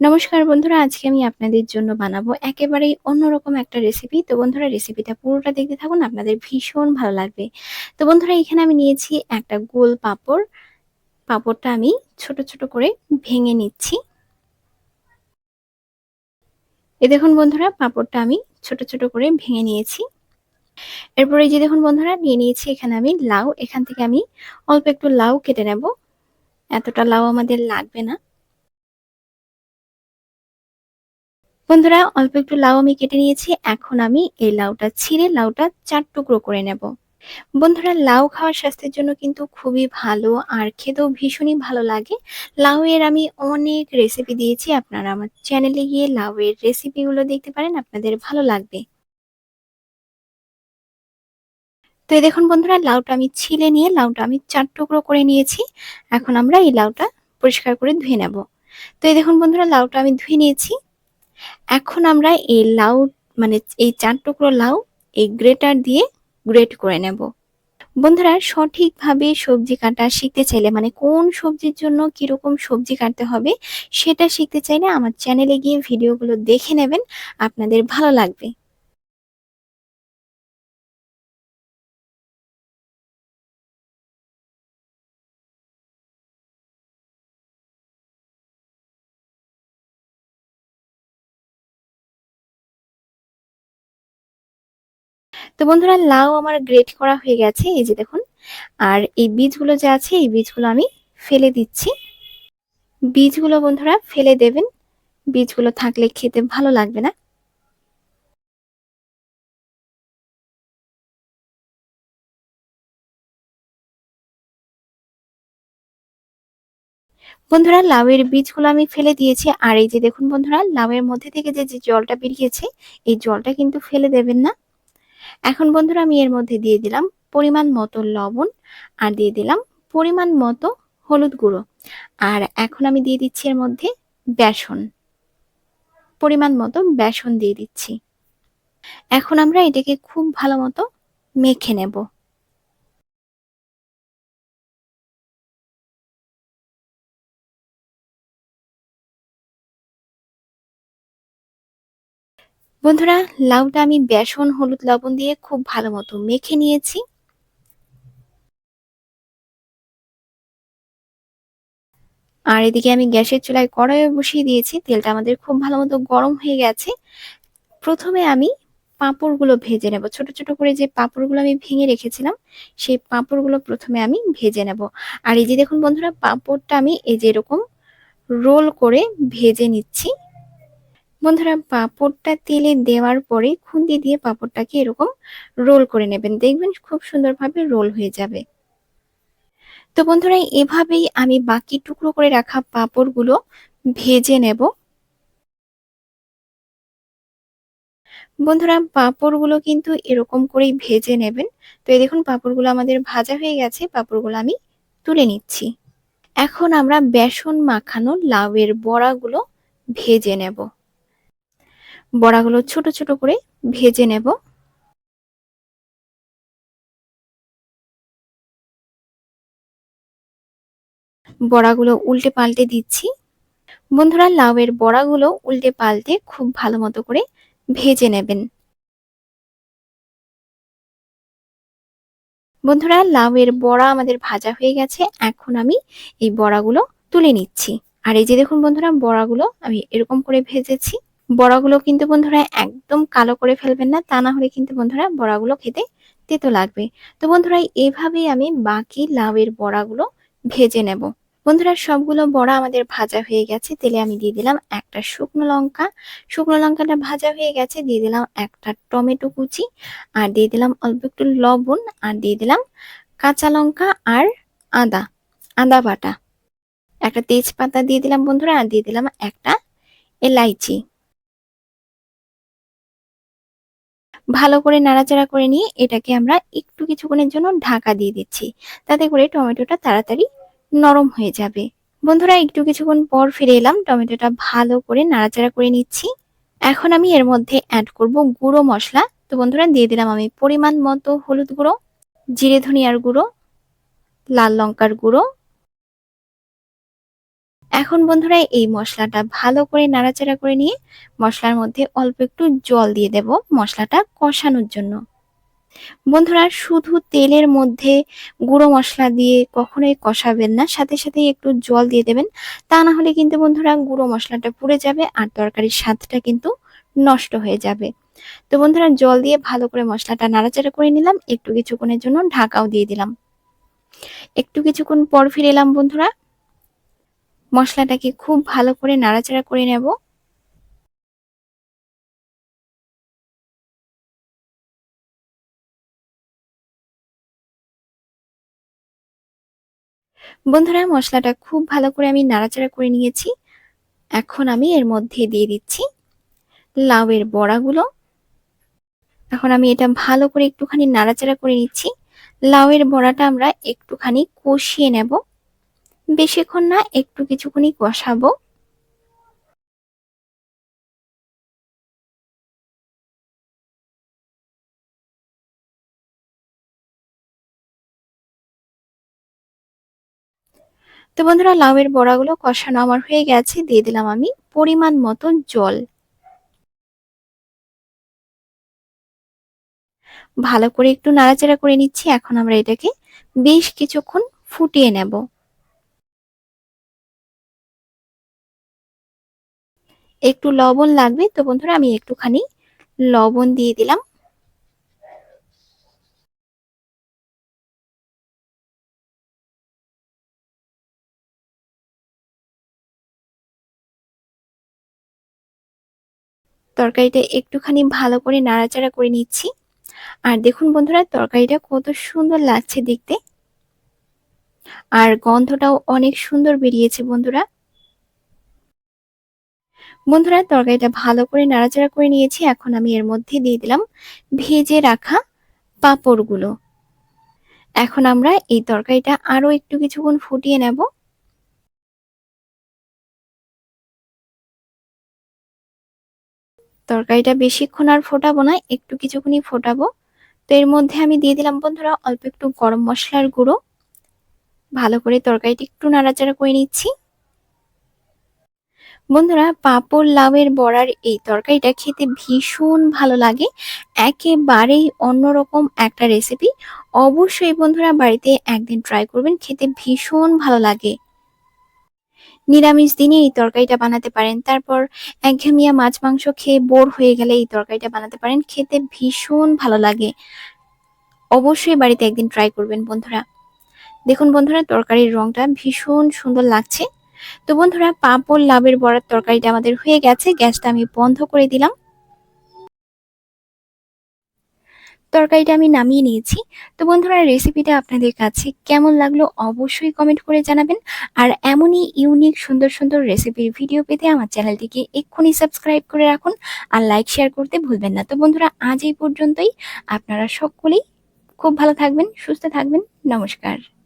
নমস্কার বন্ধুরা, আজকে আমি আপনাদের জন্য বানাবো একেবারেই অন্যরকম একটা রেসিপি তো বন্ধুরা রেসিপিটা পুরোটা দেখতে থাকুন, আপনাদের ভীষণ ভালো লাগবে। তো বন্ধুরা, এখানে আমি নিয়েছি একটা গোল পাপড়। পাপড়টা আমি ছোট ছোট করে ভেঙে নিচ্ছি। এ দেখুন বন্ধুরা, পাপড়টা আমি ছোট ছোট করে ভেঙে নিয়েছি। এরপরে যে দেখুন বন্ধুরা, নিয়ে নিয়েছি এখানে আমি লাউ। এখান থেকে আমি অল্প একটু লাউ কেটে নেব। এতটা লাউ আমাদের লাগবে না। বন্ধুরা, অল্প একটু লাউ আমি কেটে নিয়েছি। এখন আমি এই লাউটা ছিঁড়ে লাউটা চার টুকরো করে নেব। বন্ধুরা, লাউ খাওয়ার স্বাস্থ্যের জন্য কিন্তু খুবই ভালো আর খেতেও ভীষণই ভালো লাগে। লাউ এর আমি অনেক রেসিপি দিয়েছি। আপনারা আমার চ্যানেলে গিয়ে লাউ এর রেসিপিগুলো দেখতে পারেন, আপনাদের ভালো লাগবে। তো এই দেখুন বন্ধুরা, লাউটা আমি ছিলে নিয়ে লাউটা আমি চার টুকরো করে নিয়েছি। এখন আমরা এই লাউটা পরিষ্কার করে ধুয়ে নেব। তো এই দেখুন বন্ধুরা, লাউটা আমি ধুয়ে নিয়েছি। এখন আমরা এই লাউ মানে এই চার টুকরো লাউ, এই গ্রেটার দিয়ে গ্রেট করে নেব। বন্ধুরা, সঠিকভাবে সবজি কাটা শিখতে চাইলে মানে কোন সবজির জন্য কীরকম সবজি কাটতে হবে, সেটা শিখতে চাইলে আমার চ্যানেলে গিয়ে ভিডিওগুলো দেখে নেবেন। আপনাদের ভালো লাগবে। তো বন্ধুরা, লাউ আমার গ্রেট করা হয়ে গেছে, এই যে দেখুন। আর এই বীজগুলো যে আছে, এই বীজগুলো আমি ফেলে দিচ্ছি। বীজগুলো বন্ধুরা, ফেলে দেবেন। বীজগুলো থাকলে খেতে ভালো লাগবে না। বন্ধুরা, লাউয়ের বীজগুলো আমি ফেলে দিয়েছি। আর এই যে দেখুন বন্ধুরা, লাউয়ের মধ্যে থেকে যে জলটা বেরিয়েছে, এই জলটা কিন্তু ফেলে দেবেন না। এখন বন্ধুরা আমি এর মধ্যে দিয়ে দিলাম পরিমাণ মতো লবণ আর দিয়ে দিলাম পরিমাণ মতো হলুদ গুঁড়ো। আর এখন আমি দিয়ে দিচ্ছি এর মধ্যে বেসন। পরিমাণ মতো বেসন দিয়ে দিচ্ছি। এখন আমরা এটাকে খুব ভালো মতো মেখে নেব। বন্ধুরা, লাউটা আমি বেসন, হলুদ, লবণ দিয়ে খুব ভালো মতো মেখে নিয়েছি। আর এদিকে আমি গ্যাসের চুলায় কড়াইয়ে বসিয়ে দিয়েছি। তেলটা আমাদের খুব ভালো মতো গরম হয়ে গেছে। প্রথমে আমি পাঁপড়গুলো ভেজে নেব। ছোট ছোট করে যে পাঁপড়গুলো আমি ভেঙে রেখেছিলাম, সেই পাঁপড়গুলো প্রথমে আমি ভেজে নেব। আর এই যে দেখুন বন্ধুরা, পাঁপড়টা আমি এই যে এরকম রোল করে ভেজে নিচ্ছি। বন্ধুরা পাঁপড়টা তেলে দেওয়ার পরে খুন্তি দিয়ে পাঁপড়টাকে এরকম রোল করে নেবেন। দেখবেন খুব সুন্দরভাবে রোল হয়ে যাবে। তো বন্ধুরা, এভাবেই আমি বাকি টুকরো করে রাখা পাঁপড়গুলো ভেজে নেব। বন্ধুরা, পাঁপড়গুলো কিন্তু এরকম করেই ভেজে নেবেন। তো এই দেখুন, পাঁপড়গুলো আমাদের ভাজা হয়ে গেছে। পাঁপড়গুলো আমি তুলে নিচ্ছি। এখন আমরা বেসন মাখানো লাউয়ের বড়াগুলো ভেজে নেব। বড়াগুলো ছোট ছোট করে ভেজে নেব। বড়াগুলো উল্টে পাল্টে দিচ্ছি। বন্ধুরা, লাউয়ের বড়াগুলো উল্টে পাল্টে খুব ভালো মতো করে ভেজে নেবেন। বন্ধুরা, লাউয়ের বড়া আমাদের ভাজা হয়ে গেছে। এখন আমি এই বড়াগুলো তুলে নিচ্ছি। আর এই যে দেখুন বন্ধুরা, বড়াগুলো আমি এরকম করে ভেজেছি। বড়াগুলো কিন্তু বন্ধুরা একদম কালো করে ফেলবেন না, তা না হলে কিন্তু বন্ধুরা বড়াগুলো খেতে তেতো লাগবে। তো বন্ধুরা এইভাবেই আমি বাকি লাউয়ের বড়াগুলো ভেজে নেব। বন্ধুরা, সবগুলো বড়া আমাদের ভাজা হয়ে গেছে, তেলে আমি দিয়ে দিলাম একটা শুকনো লঙ্কা। শুকনো লঙ্কাটা ভাজা হয়ে গেছে, দিয়ে দিলাম একটা টমেটো কুচি, আর দিয়ে দিলাম অল্প একটু লবণ, আর দিয়ে দিলাম কাঁচা লঙ্কা আর আদা আদা বাটা। একটা তেজপাতা দিয়ে দিলাম বন্ধুরা, আর দিয়ে দিলাম একটা এলাইচি। ভালো করে নাড়াচাড়া করে নিয়ে এটাকে আমরা একটু কিছুক্ষণের জন্য ঢাকা দিয়ে দিচ্ছি। তাতে করে টমেটোটা তাড়াতাড়ি নরম হয়ে যাবে। বন্ধুরা, একটু কিছুক্ষণ পর ফিরে এলাম। টমেটোটা ভালো করে নাড়াচাড়া করে নিচ্ছি। এখন আমি এর মধ্যে অ্যাড করব গুঁড়ো মশলা। তো বন্ধুরা, দিয়ে দিলাম আমি পরিমাণ মতো হলুদ গুঁড়ো, জিরে ধনিয়ার গুঁড়ো, লাল লঙ্কার গুঁড়ো এখন বন্ধুরা এই মশলাটা ভালো করে নাড়াচাড়া করে নিয়ে মশলার মধ্যে অল্প একটু জল দিয়ে দেব মশলাটা কষানোর জন্য। বন্ধুরা শুধু তেলের মধ্যে গুঁড়ো মশলা দিয়ে কখনোই কষাবেন না, সাথে সাথে একটু জল দিয়ে দেবেন। তা না হলে কিন্তু বন্ধুরা গুঁড়ো মশলাটা পুড়ে যাবে আর তরকারির স্বাদটা কিন্তু নষ্ট হয়ে যাবে। তো বন্ধুরা জল দিয়ে ভালো করে মশলাটা নাড়াচাড়া করে নিলাম, একটু কিছুক্ষণের জন্য ঢাকাও দিয়ে দিলাম। একটু কিছুক্ষণ পর ফিরে এলাম বন্ধুরা। মশলাটাকে খুব ভালো করে নাড়াচাড়া করে নেব। বন্ধুরা, মশলাটা খুব ভালো করে আমি নাড়াচাড়া করে নিয়েছি। এখন আমি এর মধ্যে দিয়ে দিচ্ছি লাউয়ের বড়াগুলো। এখন আমি এটা ভালো করে একটুখানি নাড়াচাড়া করে নিচ্ছি। লাউয়ের বড়াটা আমরা একটুখানি কষিয়ে নেব। বেশিক্ষণ না, একটু কিছুক্ষণই কষাবো। তো বন্ধুরা, লাউয়ের বড়াগুলো কষানো আমার হয়ে গেছে, দিয়ে দিলাম আমি পরিমাণ মতন জল। ভালো করে একটু নাড়াচাড়া করে নিচ্ছি, এখন আমরা এটাকে বেশ কিছুক্ষণ ফুটিয়ে নেব। একটু লবণ লাগবে তো বন্ধুরা আমি একটুখানি লবণ দিয়ে দিলাম। তরকারিটা একটুখানি ভালো করে নাড়াচাড়া করে নিচ্ছি। আর দেখুন বন্ধুরা, তরকারিটা কত সুন্দর লাগছে দেখতে। আর গন্ধটাও অনেক সুন্দর বেরিয়েছে বন্ধুরা। বন্ধুরা, তরকারিটা ভালো করে নাড়াচাড়া করে নিয়েছি। এখন আমি এর মধ্যে দিয়ে দিলাম ভেজে রাখা পাঁপড়গুলো। এখন আমরা এই তরকারিটা আরও একটু কিছুক্ষণ ফুটিয়ে নেব। তরকারিটা বেশিক্ষণ আর ফোটাবো না, একটু কিছুক্ষণই ফোটাবো। তো এর মধ্যে আমি দিয়ে দিলাম বন্ধুরা, অল্প একটু গরম মশলার গুঁড়ো। ভালো করে তরকারিটা একটু নাড়াচাড়া করে নিচ্ছি। বন্ধুরা, পাঁপড় লাউয়ের বড়ার এই তরকারিটা খেতে ভীষণ ভালো লাগে। একেবারেই অন্যরকম একটা রেসিপি অবশ্যই বন্ধুরা বাড়িতে একদিন ট্রাই করবেন, খেতে ভীষণ ভালো লাগে। নিরামিষ দিনে এই তরকারিটা বানাতে পারেন। তারপর একঘেমিয়া মাছ মাংস খেয়ে বোর হয়ে গেলে এই তরকারিটা বানাতে পারেন। খেতে ভীষণ ভালো লাগে। অবশ্যই বাড়িতে একদিন ট্রাই করবেন বন্ধুরা। দেখুন বন্ধুরা, তরকারির রংটা ভীষণ সুন্দর লাগছে। তো বন্ধুরা, পাঁপড় লাভের বড়ার তরকারিটা আমাদের হয়ে গেছে। গ্যাসটা আমি বন্ধ করে দিলাম। তরকারিটা আমি নামিয়ে নিয়েছি। তো বন্ধুরা, রেসিপিটা আপনাদের কাছে কেমন লাগল অবশ্যই কমেন্ট করে জানাবেন। আর এমনই ইউনিক, সুন্দর সুন্দর রেসিপির ভিডিও পেতে আমার চ্যানেলটিকে এক্ষুনি সাবস্ক্রাইব করে রাখুন আর লাইক, শেয়ার করতে ভুলবেন না। তো বন্ধুরা, আজ এই পর্যন্তই। আপনারা সকলেই খুব ভালো থাকবেন, সুস্থ থাকবেন। নমস্কার।